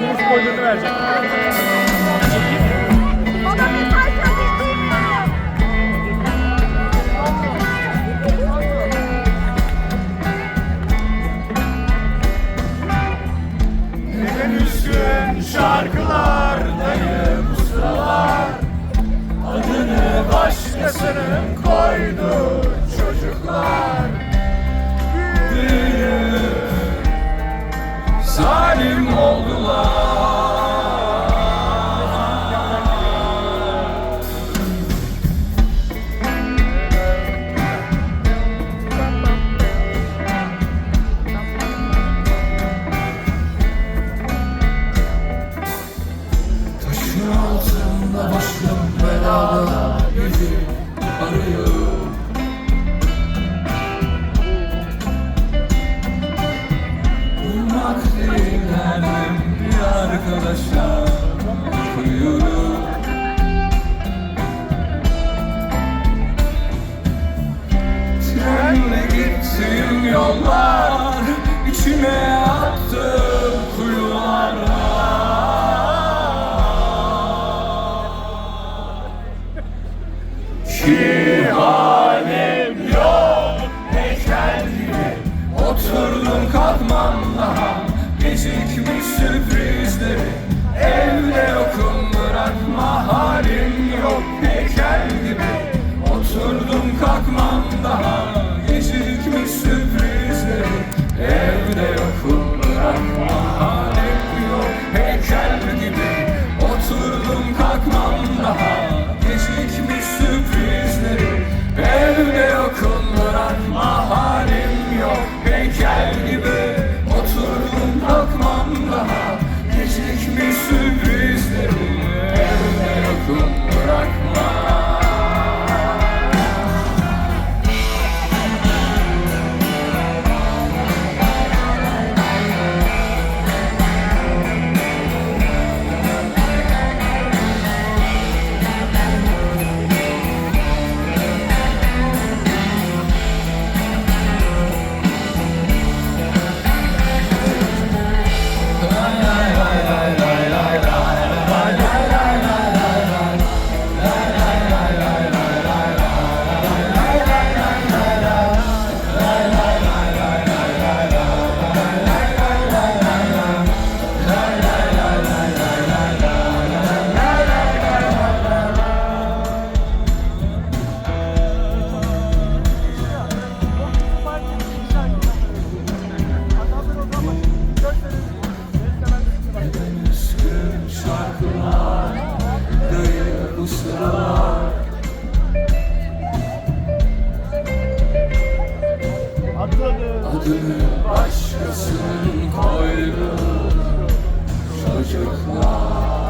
gümüş koyduğunu vereceğim. Baba mesaj söyle duymuyorum. Neden üstün şarkılar dayı bu sıralar Adını başkasının koydu Taşın altında başım belada yüzü arıyor. Bulmak değil derdim bir arkadaşa Trenle gittiğim yollar içime attım heykel gibi Oturdum bu sıralar Adını başkasının koydu. Çocuklar